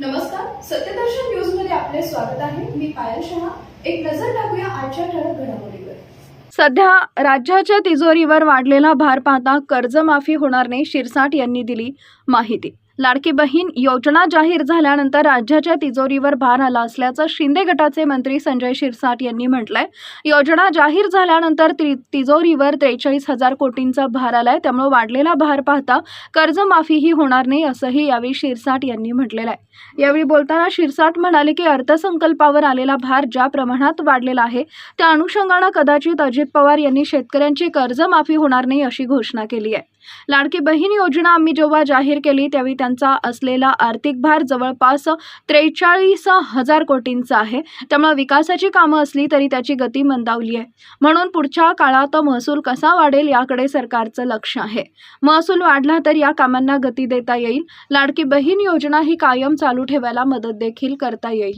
नमस्कार सत्यदर्शन न्यूजमध्ये आपले स्वागत आहे. मी पायल शहा. एक नजर टाकूया आजच्या ठळक घडामोडीवर. सध्या राज्याच्या तिजोरीवर वाढलेला भार पाहता कर्जमाफी होणार नाही शिरसाट यांनी दिली माहिती. लाडकी बहीण योजना जाहीर झाल्यानंतर राज्याच्या तिजोरीवर भार आला असल्याचं शिंदे गटाचे मंत्री संजय शिरसाट यांनी म्हटलंय. योजना जाहीर झाल्यानंतर ति तिजोरीवर त्रेचाळीस हजार कोटींचा भार आलाय. त्यामुळे वाढलेला भार पाहता कर्जमाफीही होणार नाही असंही यावेळी शिरसाट यांनी म्हटलेलं आहे. यावेळी बोलताना शिरसाट म्हणाले की अर्थसंकल्पावर आलेला भार ज्या प्रमाणात वाढलेला आहे त्या अनुषंगानं कदाचित अजित पवार यांनी शेतकऱ्यांची कर्जमाफी होणार नाही अशी घोषणा केली आहे. लाडकी बहीण योजना आम्ही जेव्हा जाहीर केली त्यावेळी त्यांचा असलेला आर्थिक भार जवळपास त्रेचाळीस हजार कोटींचा आहे. त्यामुळे विकासाची कामं असली तरी त्याची गती मंदावली आहे. म्हणून पुढच्या काळात महसूल कसा वाढेल याकडे सरकारचं लक्ष आहे. महसूल वाढला तर या कामांना गती देता येईल. लाडकी बहीण योजना ही कायम चालू ठेवायला मदत देखील करता येईल.